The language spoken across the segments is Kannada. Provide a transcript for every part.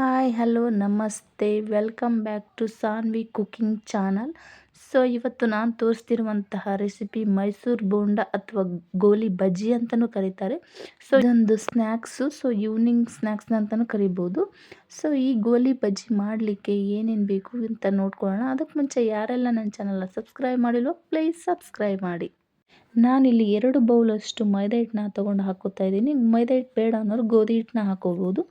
ಹಾಯ್, ಹಲೋ, ನಮಸ್ತೆ. Welcome back to Sanvi cooking channel. So, ಇವತ್ತು ನಾನು ತೋರಿಸ್ತಿರುವಂತಹ ರೆಸಿಪಿ ಮೈಸೂರು ಬೋಂಡ ಅಥವಾ ಗೋಲಿ ಬಜ್ಜಿ ಅಂತಲೂ ಕರೀತಾರೆ. ಸೊ, ಇದೊಂದು ಸ್ನ್ಯಾಕ್ಸು ಸೊ, ಈವ್ನಿಂಗ್ ಸ್ನ್ಯಾಕ್ಸ್ನ ಅಂತಲೂ ಕರಿಬೋದು. ಸೊ, ಈ ಗೋಲಿ ಬಜ್ಜಿ ಮಾಡಲಿಕ್ಕೆ ಏನೇನು ಬೇಕು ಅಂತ ನೋಡ್ಕೊಳ್ಳೋಣ. ಅದಕ್ಕೆ ಮುಂಚೆ ಯಾರೆಲ್ಲ ನನ್ನ ಚಾನಲ್ನ ಸಬ್ಸ್ಕ್ರೈಬ್ ಮಾಡಿಲ್ವೋ, ಪ್ಲೀಸ್ ಸಬ್ಸ್ಕ್ರೈಬ್ ಮಾಡಿ. ನಾನಿಲ್ಲಿ ಎರಡು ಬೌಲಷ್ಟು ಮೈದಾ ಹಿಟ್ಟನ್ನ ತೊಗೊಂಡು ಹಾಕೋತಾ ಇದ್ದೀನಿ. ಮೈದಾ ಹಿಟ್ಟು ಬೇಡ ಅನ್ನೋರು ಗೋಧಿ ಹಿಟ್ಟನ್ನ ಹಾಕೋಬೋದು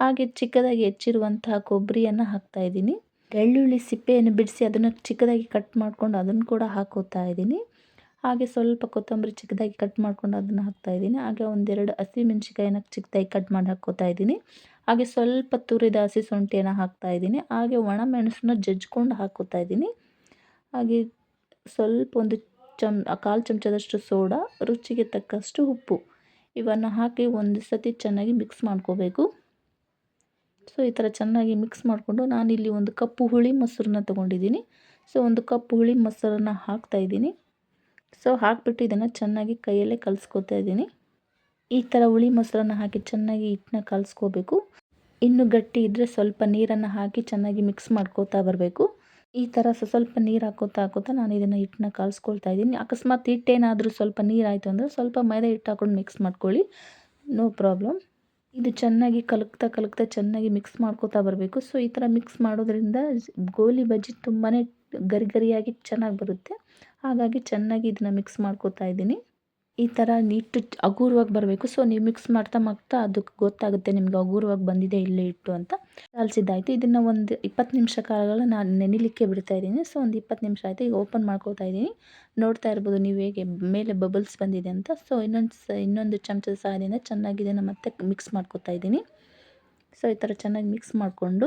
ಹಾಗೆ ಚಿಕ್ಕದಾಗಿ ಹೆಚ್ಚಿರುವಂತಹ ಕೊಬ್ಬರಿಯನ್ನು ಹಾಕ್ತಾ ಇದ್ದೀನಿ. ಬೆಳ್ಳುಳ್ಳಿ ಸಿಪ್ಪೆಯನ್ನು ಬಿಡಿಸಿ ಅದನ್ನು ಚಿಕ್ಕದಾಗಿ ಕಟ್ ಮಾಡ್ಕೊಂಡು ಅದನ್ನು ಕೂಡ ಹಾಕೋತಾ ಇದ್ದೀನಿ. ಹಾಗೆ ಸ್ವಲ್ಪ ಕೊತ್ತಂಬರಿ ಚಿಕ್ಕದಾಗಿ ಕಟ್ ಮಾಡ್ಕೊಂಡು ಅದನ್ನು ಹಾಕ್ತಾ ಇದ್ದೀನಿ. ಹಾಗೆ ಒಂದೆರಡು ಹಸಿಮೆಣ್ಸಿಕಾಯಿನ ಚಿಕ್ಕದಾಗಿ ಕಟ್ ಮಾಡಿ ಹಾಕೋತಾ ಇದ್ದೀನಿ. ಹಾಗೆ ಸ್ವಲ್ಪ ತುರಿದ ಹಸಿ ಶುಂಠಿಯನ್ನು ಹಾಕ್ತಾ ಇದ್ದೀನಿ. ಹಾಗೆ ಒಣ ಮೆಣಸನ್ನ ಜಜ್ಕೊಂಡು ಹಾಕೋತಾ ಇದ್ದೀನಿ. ಹಾಗೆ ಸ್ವಲ್ಪ ಒಂದು ಚಮ್, ಕಾಲು ಚಮಚದಷ್ಟು ಸೋಡಾ, ರುಚಿಗೆ ತಕ್ಕಷ್ಟು ಉಪ್ಪು. ಇವನ್ನು ಹಾಕಿ ಒಂದು ಸತಿ ಚೆನ್ನಾಗಿ ಮಿಕ್ಸ್ ಮಾಡ್ಕೋಬೇಕು. ಸೊ ಈ ಥರ ಚೆನ್ನಾಗಿ ಮಿಕ್ಸ್ ಮಾಡಿಕೊಂಡು ನಾನಿಲ್ಲಿ ಒಂದು ಕಪ್ಪು ಹುಳಿ ಮೊಸರನ್ನ ತೊಗೊಂಡಿದ್ದೀನಿ. ಸೊ ಒಂದು ಕಪ್ ಹುಳಿ ಮೊಸರನ್ನ ಹಾಕ್ತಾಯಿದ್ದೀನಿ ಸೊ ಹಾಕ್ಬಿಟ್ಟು ಇದನ್ನು ಚೆನ್ನಾಗಿ ಕೈಯಲ್ಲೇ ಕಲಿಸ್ಕೊತಾ ಇದ್ದೀನಿ. ಈ ಥರ ಹುಳಿ ಮೊಸರನ್ನ ಹಾಕಿ ಚೆನ್ನಾಗಿ ಹಿಟ್ಟನ್ನ ಕಲಿಸ್ಕೋಬೇಕು. ಇನ್ನು ಗಟ್ಟಿ ಇದ್ದರೆ ಸ್ವಲ್ಪ ನೀರನ್ನು ಹಾಕಿ ಚೆನ್ನಾಗಿ ಮಿಕ್ಸ್ ಮಾಡ್ಕೋತಾ ಬರಬೇಕು. ಈ ಥರ ಸ್ವಲ್ಪ ನೀರು ಹಾಕೋತಾ ಹಾಕೋತಾ ನಾನು ಇದನ್ನು ಹಿಟ್ಟನ್ನ ಕಲಿಸ್ಕೊಳ್ತಾ ಇದ್ದೀನಿ. ಅಕಸ್ಮಾತ್ ಹಿಟ್ಟೇನಾದರೂ ಸ್ವಲ್ಪ ನೀರಾಯಿತು ಅಂದರೆ ಸ್ವಲ್ಪ ಮೈದಾ ಹಿಟ್ಟು ಹಾಕೊಂಡು ಮಿಕ್ಸ್ ಮಾಡ್ಕೊಳ್ಳಿ. ನೋ ಪ್ರಾಬ್ಲಮ್ ಇದು ಚೆನ್ನಾಗಿ ಕಲಕ್ತಾ ಕಲಕ್ತಾ ಚೆನ್ನಾಗಿ ಮಿಕ್ಸ್ ಮಾಡ್ಕೋತಾ ಬರಬೇಕು. ಸೊ ಈ ಥರ ಮಿಕ್ಸ್ ಮಾಡೋದ್ರಿಂದ ಗೋಲಿ ಬಜ್ಜಿ ತುಂಬಾ ಗರಿ ಗರಿಯಾಗಿ ಚೆನ್ನಾಗಿ ಬರುತ್ತೆ. ಹಾಗಾಗಿ ಚೆನ್ನಾಗಿ ಇದನ್ನು ಮಿಕ್ಸ್ ಮಾಡ್ಕೋತಾ ಇದ್ದೀನಿ. ಈ ಥರ ನೀಟ್ ಹಗುರವಾಗಿ ಬರಬೇಕು. ಸೊ ನೀವು ಮಿಕ್ಸ್ ಮಾಡ್ತಾ ಮಾಡ್ತಾ ಅದಕ್ಕೆ ಗೊತ್ತಾಗುತ್ತೆ ನಿಮ್ಗೆ ಹಗುರವಾಗಿ ಬಂದಿದೆ ಇಲ್ಲೇ ಇಟ್ಟು ಅಂತ. ಕಲಸಿದ್ದಾಯಿತು ಇದನ್ನು ಒಂದು ಇಪ್ಪತ್ತು ನಿಮಿಷ ಕಾಲಗಳ ನಾನು ನೆನಿಲಿಕ್ಕೆ ಬಿಡ್ತಾ ಇದ್ದೀನಿ. ಸೊ ಒಂದು ಇಪ್ಪತ್ತು ನಿಮಿಷ ಆಯಿತು. ಈಗ ಓಪನ್ ಮಾಡ್ಕೋತಾ ಇದ್ದೀನಿ. ನೋಡ್ತಾ ಇರ್ಬೋದು ನೀವು ಹೇಗೆ ಮೇಲೆ ಬಬಲ್ಸ್ ಬಂದಿದೆ ಅಂತ. ಸೊ ಇನ್ನೊಂದು ಸ, ಇನ್ನೊಂದು ಚಮಚದ ಸಹಾಯದಿಂದ ಚೆನ್ನಾಗಿದೆ. ನಾನು ಮತ್ತೆ ಮಿಕ್ಸ್ ಮಾಡ್ಕೋತಾ ಇದ್ದೀನಿ. ಸೊ ಈ ಥರ ಚೆನ್ನಾಗಿ ಮಿಕ್ಸ್ ಮಾಡಿಕೊಂಡು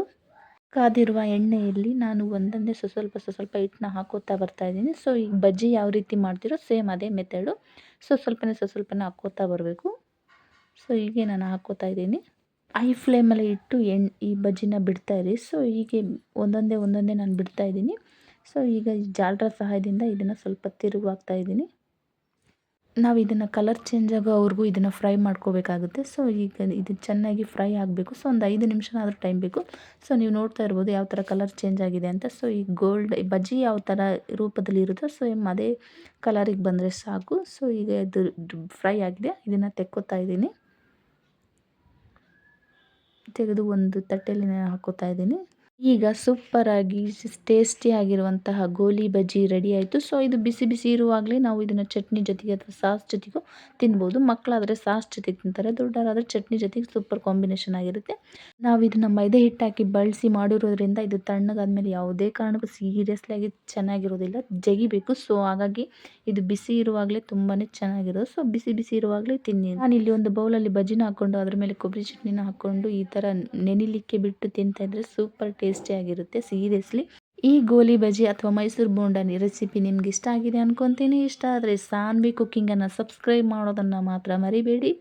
ಕಾದಿರುವ ಎಣ್ಣೆಯಲ್ಲಿ ನಾನು ಒಂದೊಂದೇ ಸ್ವಲ್ಪ ಸ್ವಲ್ಪ ಹಿಟ್ಟನ್ನ ಹಾಕೋತಾ ಬರ್ತಾ ಇದ್ದೀನಿ. ಸೊ ಈಗ ಬಜ್ಜಿ ಯಾವ ರೀತಿ ಮಾಡ್ತೀರೋ ಸೇಮ್ ಅದೇ ಮೆಥಡು ಸೊ ಸ್ವಲ್ಪನೇ ಸ್ವಲ್ಪನೇ ಹಾಕ್ಕೋತಾ ಬರಬೇಕು. ಸೊ ಹೀಗೆ ನಾನು ಹಾಕ್ಕೋತಾ ಇದ್ದೀನಿ. ಐ ಫ್ಲೇಮಲ್ಲಿ ಇಟ್ಟು ಎಣ್, ಈ ಬಜ್ಜಿನ ಬಿಡ್ತಾ ಇರಿ. ಸೊ ಹೀಗೆ ಒಂದೊಂದೇ ಒಂದೊಂದೇ ನಾನು ಬಿಡ್ತಾ ಇದ್ದೀನಿ. ಸೊ ಈಗ ಜಾಲರ ಸಹಾಯದಿಂದ ಇದನ್ನು ಸ್ವಲ್ಪ ತಿರುವಾಗ್ತಾ ಇದ್ದೀನಿ. ನಾವು ಇದನ್ನು ಕಲರ್ ಚೇಂಜ್ ಆಗೋವರೆಗೂ ಇದನ್ನು ಫ್ರೈ ಮಾಡ್ಕೋಬೇಕಾಗುತ್ತೆ. ಸೊ ಈಗ ಇದು ಚೆನ್ನಾಗಿ ಫ್ರೈ ಆಗಬೇಕು. ಸೊ ಒಂದು ಐದು ನಿಮಿಷನಾದರೂ ಟೈಮ್ ಬೇಕು. ಸೊ ನೀವು ನೋಡ್ತಾ ಇರ್ಬೋದು ಯಾವ ಥರ ಕಲರ್ ಚೇಂಜ್ ಆಗಿದೆ ಅಂತ. ಸೊ ಈ ಗೋಲ್ಡ್ ಬಜ್ಜಿ ಯಾವ ಥರ ರೂಪದಲ್ಲಿ ಇರುತ್ತೋ ಸೊ ಅದೇ ಕಲರಿಗೆ ಬಂದರೆ ಸಾಕು. ಸೊ ಈಗ ಇದು ಫ್ರೈ ಆಗಿದೆ. ಇದನ್ನು ತೆಕ್ಕೋತಾ ಇದ್ದೀನಿ. ತೆಗೆದು ಒಂದು ತಟ್ಟೆಯಲ್ಲಿ ಹಾಕೋತಾ ಇದ್ದೀನಿ. ಈಗ ಸೂಪ್ಪರಾಗಿ ಟೇಸ್ಟಿ ಆಗಿರುವಂತಹ ಗೋಲಿ ಬಜ್ಜಿ ರೆಡಿ ಆಯಿತು. ಸೊ ಇದು ಬಿಸಿ ಬಿಸಿ ಇರುವಾಗಲೇ ನಾವು ಇದನ್ನು ಚಟ್ನಿ ಜೊತೆಗೆ ಅಥವಾ ಸಾಸ್ ಜೊತೆಗೂ ತಿನ್ಬೋದು. ಮಕ್ಕಳಾದರೆ ಸಾಸ್ ಜೊತೆಗೆ ತಿಂತಾರೆ ದೊಡ್ಡವರಾದರೆ ಚಟ್ನಿ ಜೊತೆಗೆ ಸೂಪರ್ ಕಾಂಬಿನೇಷನ್ ಆಗಿರುತ್ತೆ. ನಾವು ಇದನ್ನು ಮೈದೆ ಹಿಟ್ಟು ಹಾಕಿ ಬಳಸಿ ಮಾಡಿರೋದ್ರಿಂದ ಇದು ತಣ್ಣಗಾದ್ಮೇಲೆ ಯಾವುದೇ ಕಾರಣಕ್ಕೂ ಸೀರಿಯಸ್ಲಿ ಆಗಿ ಚೆನ್ನಾಗಿರೋದಿಲ್ಲ, ಜಗಿಬೇಕು. ಸೊ ಹಾಗಾಗಿ ಇದು ಬಿಸಿ ಇರುವಾಗಲೇ ತುಂಬಾ ಚೆನ್ನಾಗಿರೋದು. ಸೊ ಬಿಸಿ ಬಿಸಿ ಇರುವಾಗಲೇ ತಿನ್ನಿ ನಾನು ಇಲ್ಲಿ ಒಂದು ಬೌಲಲ್ಲಿ ಬಜ್ಜಿನ ಹಾಕ್ಕೊಂಡು ಅದ್ರ ಮೇಲೆ ಕೊಬ್ಬರಿ ಚಟ್ನಿನ ಹಾಕ್ಕೊಂಡು ಈ ಥರ ನೆನಿಲಿಕ್ಕೆ ಬಿಟ್ಟು ತಿಂತಾ ಸೂಪರ್ ಸೂಪರ್ ಟೇಸ್ಟಿಯಾಗಿರುತ್ತೆ ಸೀರಿಯಸ್ಲಿ ಈ ಗೋಲಿ ಬಜಿ ಅಥವಾ ಮೈಸೂರು ಬೋಂಡನಿ ರೆಸಿಪಿ ನಿಮ್ಗೆ ಇಷ್ಟ ಆಗಿದೆ ಅನ್ಕೊತೀನಿ. ಇಷ್ಟ ಆದರೆ ಸಾನ್ವಿ ಕುಕ್ಕಿಂಗನ್ನು ಸಬ್ಸ್ಕ್ರೈಬ್ ಮಾಡೋದನ್ನು ಮಾತ್ರ ಮರಿಬೇಡಿ.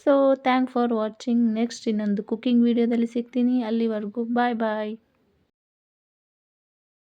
So thank for watching next ಇನ್ನೊಂದು ಕುಕ್ಕಿಂಗ್ ವೀಡಿಯೋದಲ್ಲಿ ಸಿಗ್ತೀನಿ. ಅಲ್ಲಿವರೆಗೂ ಬಾಯ್ ಬಾಯ್